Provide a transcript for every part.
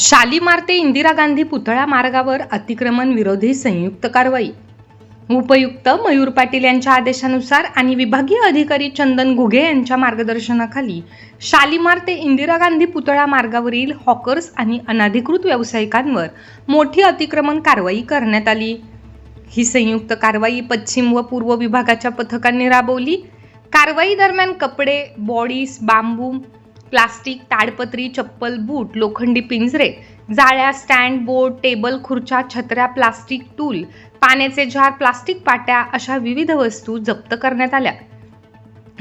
शालीमार ते इंदिरा गांधी पुतळा मार्गावर अतिक्रमण विरोधी संयुक्त कारवाई. उपयुक्त मयूर पाटील यांच्या आदेशानुसार आणि विभागीय अधिकारी चंदन घुगे यांच्या मार्गदर्शनाखाली शालीमार ते इंदिरा गांधी पुतळा मार्गावरील हॉकर्स आणि अनाधिकृत व्यावसायिकांवर मोठी अतिक्रमण कारवाई करण्यात आली. ही संयुक्त कारवाई पश्चिम व पूर्व विभागाच्या पथकांनी राबवली. कारवाई दरम्यान कपडे बॉडीज बांबू प्लास्टिक ताडपत्री चप्पल बूट लोखंडी पिंजरे जाळ्या स्टँड बोर्ड टेबल खुर्च्या छत्र्या प्लास्टिक टूल पाण्याचे जार प्लास्टिक पाट्या अशा विविध वस्तू जप्त करण्यात आल्या.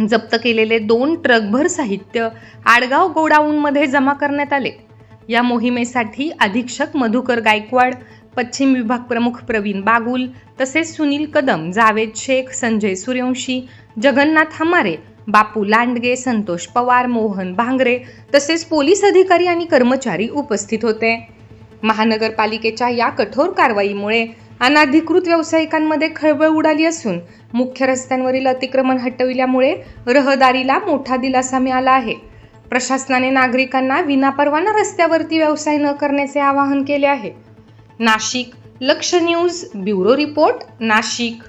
जप्त केलेले दोन ट्रकभर साहित्य आडगाव गोडाऊनमध्ये जमा करण्यात आले. या मोहिमेसाठी अधीक्षक मधुकर गायकवाड पश्चिम विभाग प्रमुख प्रवीण बागुल तसेच सुनील कदम जावेद शेख संजय सूर्यवंशी जगन्नाथ हमारे बापू लांडगे संतोष पवार मोहन भांगरे तसेच पोलीस अधिकारी आणि कर्मचारी उपस्थित होते. महानगरपालिकेच्या या कठोर कारवाईमुळे अनाधिकृत व्यावसायिकांमध्ये खळबळ उडाली असून मुख्य रस्त्यांवरील अतिक्रमण हटविल्यामुळे रहदारीला मोठा दिलासा मिळाला आहे. प्रशासनाने नागरिकांना विनापरवाना रस्त्यावरती व्यवसाय न करण्याचे आवाहन केले आहे. नाशिक लक्ष न्यूज ब्युरो रिपोर्ट नाशिक.